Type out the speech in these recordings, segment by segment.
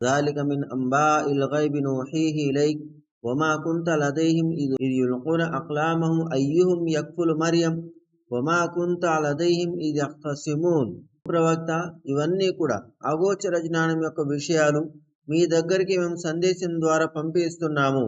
ذلك من أنباء الغيب نوحيه إليك وما كنت لديهم إذ يلقون أقلامهم أيهم يكفل مريم وما كنت لديهم إذ يختصمون ప్రవక్త ఇవన్నీ కూడా అగోచర జ్ఞానం యొక్క విషయాలు మీ దగ్గరికి మేము సందేశం ద్వారా పంపిస్తున్నాము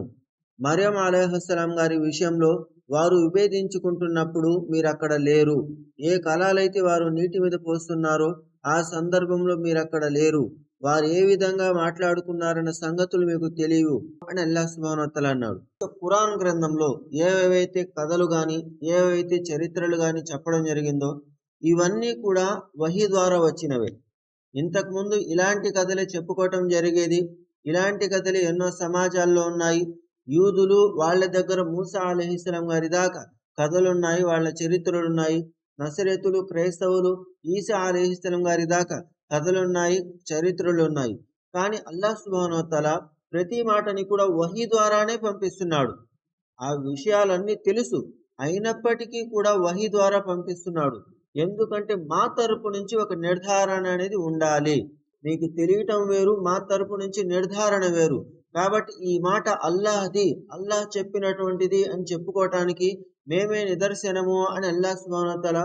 మరియం అలహస్సలాం గారి విషయంలో వారు విభేదించుకుంటున్నప్పుడు మీరు అక్కడ లేరు ఏ కళాలైతే వారు నీటి మీద పోస్తున్నారో ఆ సందర్భంలో మీరు అక్కడ లేరు వారు ఏ విధంగా మాట్లాడుకున్నారన్న సంగతులు మీకు తెలియవు అని అల్లా సుబానోత్తల అన్నాడు. ఖురాన్ గ్రంథంలో ఏవేవైతే కథలు కానీ ఏవైతే చరిత్రలు కానీ చెప్పడం జరిగిందో ఇవన్నీ కూడా వహి ద్వారా వచ్చినవే. ఇంతకుముందు ఇలాంటి కథలే చెప్పుకోవటం జరిగేది. ఇలాంటి కథలు ఎన్నో సమాజాల్లో ఉన్నాయి. యూదులు వాళ్ళ దగ్గర మూసా అలహిస్లాం గారి దాకా కథలున్నాయి వాళ్ళ చరిత్రలు ఉన్నాయి నసరేతులు క్రైస్తవులు ఈసా అలహిస్లాం గారి దాకా కథలున్నాయి చరిత్రలు ఉన్నాయి కానీ అల్లాహ్ సుబానోతల ప్రతి మాటని కూడా వహీ ద్వారానే పంపిస్తున్నాడు. ఆ విషయాలన్నీ తెలుసు. అయినప్పటికీ కూడా వహీ ద్వారా పంపిస్తున్నాడు. ఎందుకంటే మా తరపు నుంచి ఒక నిర్ధారణ అనేది ఉండాలి. మీకు తెలియటం వేరు మా తరపు నుంచి నిర్ధారణ వేరు. కాబట్టి ఈ మాట అల్లాహది అల్లాహ్ చెప్పినటువంటిది అని చెప్పుకోవటానికి మేమే నిదర్శనము అని అల్లాహ్ సుబానతల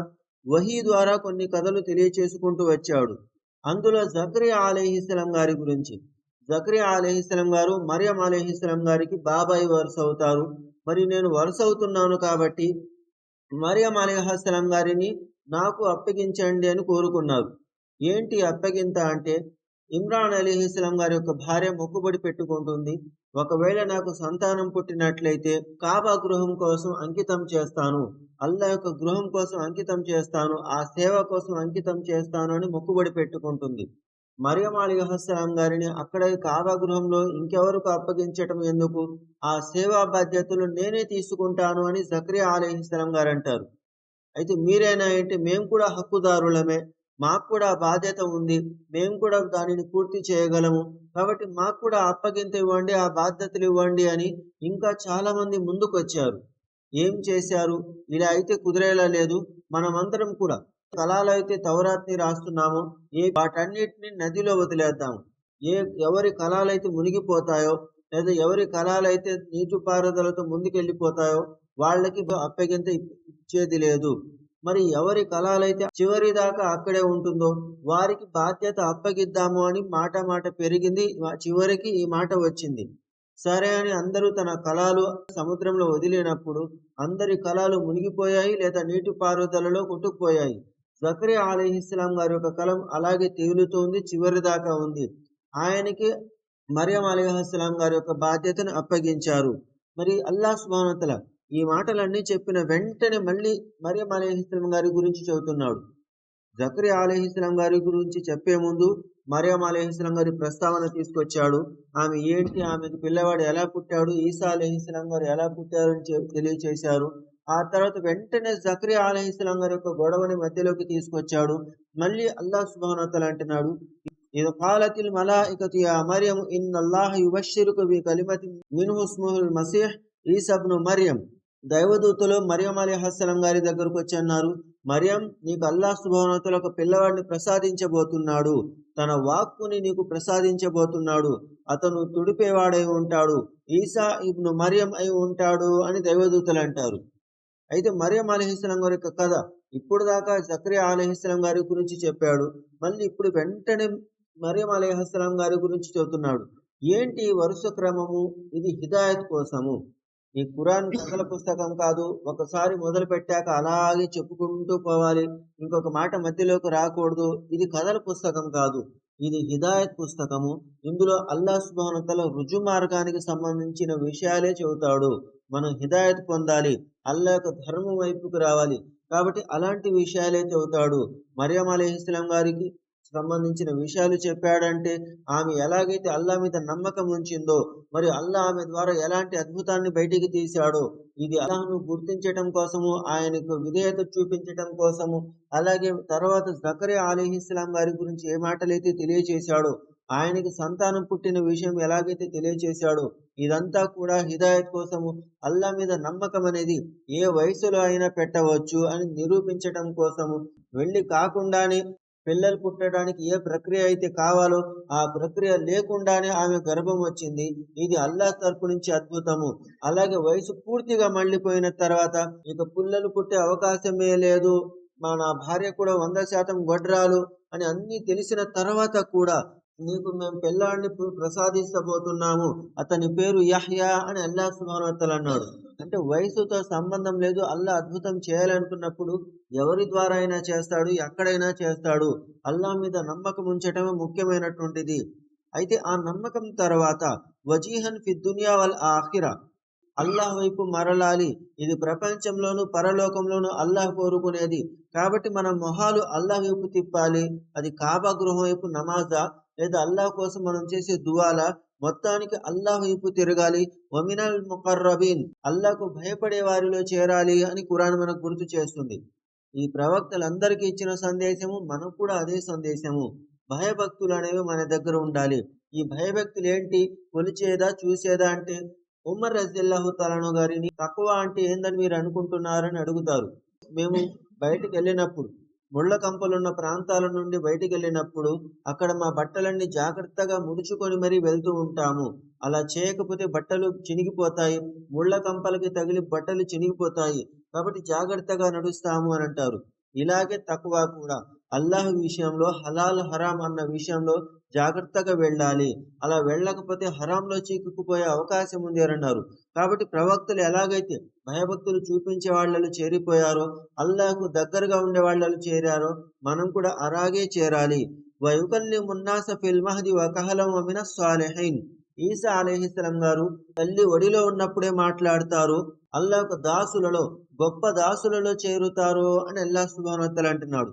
వహీ ద్వారా కొన్ని కథలు తెలియచేసుకుంటూ వచ్చాడు. అందులో జక్రియా అలీహిస్లం గారి గురించి. జక్రియా అలీహిస్లం గారు మరియం అలీహిస్లం గారికి బాబాయి వరుస అవుతారు. మరి నేను వరుస అవుతున్నాను కాబట్టి మరియం అలీహస్లం గారిని నాకు అప్పగించండి అని కోరుకున్నారు. ఏంటి అప్పగింత అంటే ఇమ్రాన్ అలీహిస్లాం గారి యొక్క భార్య మొక్కుబడి పెట్టుకుంటుంది. ఒకవేళ నాకు సంతానం పుట్టినట్లయితే కాబా గృహం కోసం అంకితం చేస్తాను. అల్లా యొక్క గృహం కోసం అంకితం చేస్తాను. ఆ సేవ కోసం అంకితం చేస్తాను అని మొక్కుబడి పెట్టుకుంటుంది. మరియం అలీహస్లాం గారిని అక్కడ కాబా గృహంలో ఇంకెవరికి అప్పగించటం ఎందుకు? ఆ సేవా బాధ్యతలు నేనే తీసుకుంటాను అని జక్రియా అలీహిస్లాం గారు అంటారు. అయితే మీరేనా ఏంటి? మేము కూడా హక్కుదారులమే. మాకు కూడా బాధ్యత ఉంది. మేము కూడా దానిని పూర్తి చేయగలము. కాబట్టి మాకు కూడా అప్పగింత ఇవ్వండి ఆ బాధ్యతలు ఇవ్వండి అని ఇంకా చాలా మంది ముందుకు వచ్చారు ఏం చేశారు? ఇలా అయితే కుదిరేలా లేదు. మనమందరం కూడా కళాలు అయితే తౌరాత్ని రాస్తున్నామో. ఏ వాటన్నిటిని నదిలో వదిలేద్దాము ఏ ఎవరి కళాలైతే మునిగిపోతాయో లేదా ఎవరి కళాలైతే నీటిపారుదలతో ముందుకెళ్ళిపోతాయో వాళ్ళకి అప్పగింత ఇచ్చేది లేదు. మరి ఎవరి కళాలైతే చివరి దాకా అక్కడే ఉంటుందో వారికి బాధ్యత అప్పగిద్దాము అని మాట మాట పెరిగింది. చివరికి ఈ మాట వచ్చింది. సరే అని అందరూ తన కళాలు సముద్రంలో వదిలినప్పుడు అందరి కళాలు మునిగిపోయాయి లేదా నీటి పారుదలలో కొట్టుకుపోయాయి. జకరి అలీహిస్లాం గారి యొక్క కలం అలాగే తేలుతోంది చివరి దాకా ఉంది. ఆయనకి మరియం అలీహస్లాం గారి యొక్క బాధ్యతను అప్పగించారు. మరి అల్లా సుబానతల ఈ మాటలన్నీ చెప్పిన వెంటనే మళ్ళీ మరియం అలీహిస్లాం గారి గురించి చెబుతున్నాడు. జకరి అలీహిస్లాం గారి గురించి చెప్పే ముందు మరియం అలీహిస్లాం గారి ప్రస్తావన తీసుకొచ్చాడు. ఆమె ఏంటి? ఆమెకు పిల్లవాడు ఎలా పుట్టాడు? ఈసా అలీహిస్లాం గారు ఎలా పుట్టారు అని తెలియచేశారు. ఆ తర్వాత వెంటనే జకరి అలహిస్లాం గారి యొక్క గొడవని మధ్యలోకి తీసుకొచ్చాడు. మళ్ళీ అల్లా సుభానతలు అంటున్నాడు. ఇది కాలతిల్ మలాయికతు యా మరియం ఇన్ అల్లాహ్ యుబషిరుకు బి కలిమతి మిన్హు స్ముహుల్ మసీహ్ ఈసబ్ను మరియం. దైవదూతలు మరియం అలీహస్సలం గారి దగ్గరకు వచ్చి అన్నారు మరియం నీకు అల్లా సుభవనతలు ఒక పిల్లవాడిని ప్రసాదించబోతున్నాడు. తన వాక్కుని నీకు ప్రసాదించబోతున్నాడు. అతను తుడిపేవాడై ఉంటాడు. ఈసా ఇబ్ను మరియం అయి ఉంటాడు అని దైవదూతలు అంటారు. అయితే మరియం అలీహిస్లాం గారి యొక్క కథ ఇప్పుడు దాకా జక్రియా అలీహిస్లాం గారి గురించి చెప్పాడు. మళ్ళీ ఇప్పుడు వెంటనే మరియం అలీహస్లాం గారి గురించి చెబుతున్నాడు. ఏంటి వరుస క్రమము? ఇది హిదాయత్ కోసము. ఈ ఖురాన్ కథల పుస్తకం కాదు ఒకసారి మొదలు పెట్టాక అలాగే చెప్పుకుంటూ పోవాలి. ఇంకొక మాట మధ్యలోకి రాకూడదు. ఇది కథల పుస్తకం కాదు ఇది హిదాయత్ పుస్తకము. ఇందులో అల్లా సుభానతల రుజు మార్గానికి సంబంధించిన విషయాలే చెబుతాడు. మనం హిదాయత్ పొందాలి అల్లా యొక్క ధర్మం వైపుకు రావాలి. కాబట్టి అలాంటి విషయాలే చెబుతాడు. మరియం అలీహిస్లాం గారికి సంబంధించిన విషయాలు చెప్పాడంటే ఆమె ఎలాగైతే అల్లా మీద నమ్మకం ఉంచిందో మరి అల్లా ఆమె ద్వారా ఎలాంటి అద్భుతాన్ని బయటికి తీశాడో ఇది అల్లాహను గుర్తించటం కోసము ఆయనకు విధేయత చూపించటం కోసము అలాగే తర్వాత జకరే అలీహిస్లాం గారి గురించి ఏ మాటలైతే తెలియచేశాడో ఆయనకి సంతానం పుట్టిన విషయం ఎలాగైతే తెలియచేశాడో ఇదంతా కూడా హిదాయత్ కోసము అల్లా మీద నమ్మకం అనేది ఏ వయసులో అయినా పెట్టవచ్చు అని నిరూపించటం కోసము వెళ్ళి కాకుండానే పిల్లలు పుట్టడానికి ఏ ప్రక్రియ అయితే కావాలో ఆ ప్రక్రియ లేకుండానే ఆమె గర్భం వచ్చింది. ఇది అల్లా తరపు నుంచి అద్భుతము. అలాగే వయసు పూర్తిగా మళ్ళీపోయిన తర్వాత ఇక పిల్లలు పుట్టే అవకాశమే లేదు. మా నా భార్య కూడా వంద శాతం గొడ్రాలు అని అన్ని తెలిసిన తర్వాత కూడా నీకు మేము పిల్లాడిని ప్రసాదిస్తబోతున్నాము. అతని పేరు యహ్యా అని అల్లా సుమానవత్తలు అన్నాడు. అంటే వయసుతో సంబంధం లేదు. అల్లా అద్భుతం చేయాలనుకున్నప్పుడు ఎవరి ద్వారా అయినా చేస్తాడు ఎక్కడైనా చేస్తాడు. అల్లా మీద నమ్మకం ఉంచటమే ముఖ్యమైనటువంటిది. అయితే ఆ నమ్మకం తర్వాత వజీహన్ ఫి దునియా వల్ ఆఖిరా. అల్లాహ్ వైపు మరలాలి. ఇది ప్రపంచంలోను పరలోకంలోను అల్లాహ్ కోరుకునేది. కాబట్టి మన మొహాలు అల్లాహ్ వైపు తిప్పాలి. అది కాబా గృహం వైపు నమాజా? లేదా అల్లాహ్ కోసం మనం చేసే దువాలా? మొత్తానికి అల్లాహ్ వైపు తిరగాలి. వమినల్ ముఖర్రబీన్ అల్లాహ్కు భయపడే వారిలో చేరాలి అని ఖురాన్ మనకు గుర్తు చేస్తుంది. ఈ ప్రవక్తలందరికీ ఇచ్చిన సందేశము మనకు కూడా అదే సందేశము. భయభక్తులు అనేవి మన దగ్గర ఉండాలి. ఈ భయభక్తులు ఏంటి కొలిచేదా చూసేదా అంటే ఉమర్ రజిల్లాహు తలను గారిని తక్కువ అంటే ఏందని మీరు అనుకుంటున్నారని అడుగుతారు. మేము బయటికి వెళ్ళినప్పుడు ముళ్ళ కంపలున్న ప్రాంతాల నుండి బయటికి వెళ్ళినప్పుడు అక్కడ మా బట్టలన్నీ జాగ్రత్తగా ముడుచుకొని మరీ వెళ్తూ ఉంటాము. అలా చేయకపోతే బట్టలు చినిగిపోతాయి. ముళ్ళ కంపలకి తగిలి బట్టలు చినిగిపోతాయి. కాబట్టి జాగ్రత్తగా నడుస్తాము అని అంటారు. ఇలాగే తక్కువ కూడా. అల్లాహ్ విషయంలో హలాల్ హరాం అన్న విషయంలో జాగ్రత్తగా వెళ్ళాలి. అలా వెళ్ళకపోతే హరాంలో చిక్కుకుపోయే అవకాశం ఉంది అని అన్నారు. కాబట్టి ప్రవక్తలు ఎలాగైతే భయభక్తులు చూపించే వాళ్ళలో చేరిపోయారో అల్లాకు దగ్గరగా ఉండే వాళ్ళలో చేరారో మనం కూడా అలాగే చేరాలి. వయుకల్లి మున్నాస ఫిల్ మహది వకహలం అమిన సాలెహైన్. ఈసా అలహిస్లం గారు తల్లి ఒడిలో ఉన్నప్పుడే మాట్లాడతారు అల్లాహకు దాసులలో గొప్ప దాసులలో చేరుతారు అని అల్లా శుభానత్తలు అంటున్నాడు.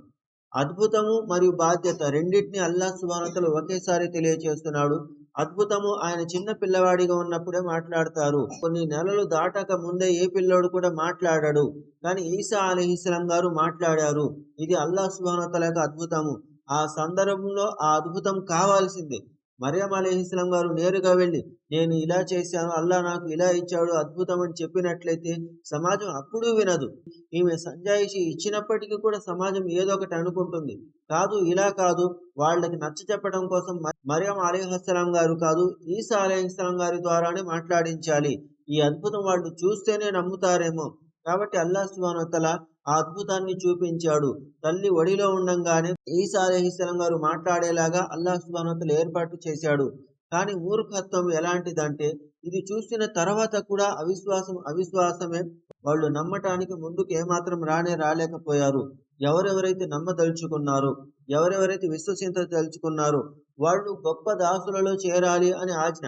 అద్భుతము మరియు బాధ్యత రెండింటిని అల్లా సుబానోత్తలు ఒకేసారి తెలియచేస్తున్నాడు. అద్భుతము ఆయన చిన్న పిల్లవాడిగా ఉన్నప్పుడే మాట్లాడతారు. కొన్ని నెలలు దాటాక ముందే ఏ పిల్లోడు కూడా మాట్లాడాడు. కానీ ఈసా అలీహిస్లాం గారు మాట్లాడారు. ఇది అల్లా సుబానోత్తల యొక్క అద్భుతము. ఆ సందర్భంలో ఆ అద్భుతం కావాల్సిందే. మరియం అలీహిస్లాం గారు నేరుగా వెళ్ళి నేను ఇలా చేశాను అల్లా నాకు ఇలా ఇచ్చాడు అద్భుతం అని చెప్పినట్లయితే సమాజం అప్పుడు వినదు. ఈమె సంజాయిషి ఇచ్చినప్పటికీ కూడా సమాజం ఏదో ఒకటి అనుకుంటుంది. కాదు ఇలా కాదు వాళ్ళకి నచ్చ చెప్పడం కోసం మరియం అలీహస్లాం గారు కాదు ఈసా అలీహిస్లాం గారి ద్వారానే మాట్లాడించాలి. ఈ అద్భుతం వాళ్ళు చూస్తేనే నమ్ముతారేమో. కాబట్టి అల్లా సుబానతల ఆ అద్భుతాన్ని చూపించాడు. తల్లి ఒడిలో ఉండంగానే ఈసా అలహిస్లం గారు మాట్లాడేలాగా అల్లాహ్ సుబానతలు ఏర్పాటు చేశాడు. కానీ మూర్ఖత్వం ఎలాంటిదంటే ఇది చూసిన తర్వాత కూడా అవిశ్వాసం అవిశ్వాసమే వాళ్ళు నమ్మటానికి ముందుకు ఏమాత్రం రానే రాలేకపోయారు. ఎవరెవరైతే నమ్మదలుచుకున్నారో ఎవరెవరైతే విశ్వసించదలుచుకున్నారో వాళ్ళు గొప్ప దాసులలో చేరాలి అని ఆజ్ఞ.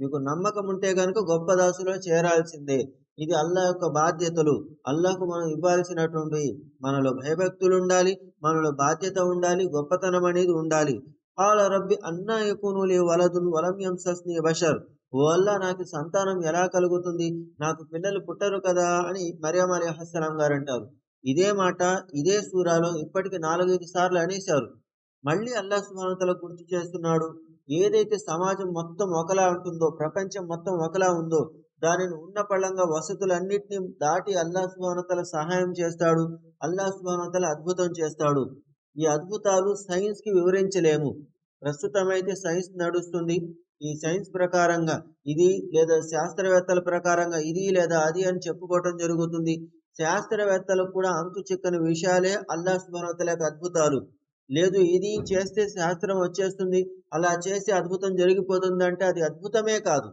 మీకు నమ్మకం ఉంటే గనుక గొప్ప దాసులో చేరాల్సిందే. ఇది అల్లా యొక్క బాధ్యతలు. అల్లాహకు మనం ఇవ్వాల్సినటువంటి మనలో భయభక్తులు ఉండాలి మనలో బాధ్యత ఉండాలి గొప్పతనం అనేది ఉండాలి. కాల రబ్బి అన్నా యకును లీ వలదున్ వలం యంసస్ని బషర్. ఓ అల్లా నాకు సంతానం ఎలా కలుగుతుంది? నాకు పిల్లలు పుట్టరు కదా అని మరియం అలీ హస్సలాం గారు అంటారు ఇదే మాట ఇదే సూరాలో ఇప్పటికి నాలుగైదు సార్లు అనేశారు. మళ్ళీ అల్లా సుమానతల గుర్తు చేస్తున్నాడు. ఏదైతే సమాజం మొత్తం ఒకలా ఉంటుందో ప్రపంచం మొత్తం ఒకలా ఉందో దానిని ఉన్న పళ్ళంగా వసతులన్నిటిని దాటి అల్లా సుబానతల సహాయం చేస్తాడు. అల్లా సుబానతల అద్భుతం చేస్తాడు. ఈ అద్భుతాలు సైన్స్కి వివరించలేము. ప్రస్తుతం అయితే సైన్స్ నడుస్తుంది. ఈ సైన్స్ ప్రకారంగా ఇది లేదా శాస్త్రవేత్తల ప్రకారంగా ఇది లేదా అది అని చెప్పుకోవటం జరుగుతుంది. శాస్త్రవేత్తలకు కూడా అంతు చిక్కని విషయాలే అల్లా సుబానతల యొక్క అద్భుతాలు. లేదు ఇది చేస్తే శాస్త్రం వచ్చేస్తుంది. అలా చేస్తే అద్భుతం జరిగిపోతుంది అంటే అది అద్భుతమే కాదు.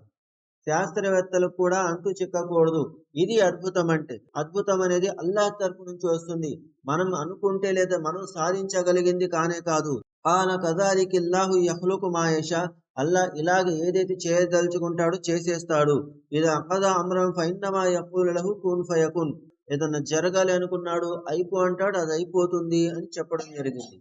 శాస్త్రవేత్తలకు కూడా అంతు చిక్కకూడదు. ఇది అద్భుతం అంటే అద్భుతం అనేది అల్లాహ్ తరపు నుంచి వస్తుంది. మనం అనుకుంటే లేదా మనం సాధించగలిగింది కానే కాదు. ఆన కదారికి ఇల్లాహు యహ్లుకు మాయేష అల్లా ఇలాగ ఏదైతే చేయదలుచుకుంటాడో చేసేస్తాడు. ఇది అకదా అమరం ఫైన్నమా యకూలహు కూన్ ఫయకున్ ఏదన్నా జరగాలి అనుకున్నాడు అయిపో అంటాడు అది అయిపోతుంది అని చెప్పడం జరిగింది.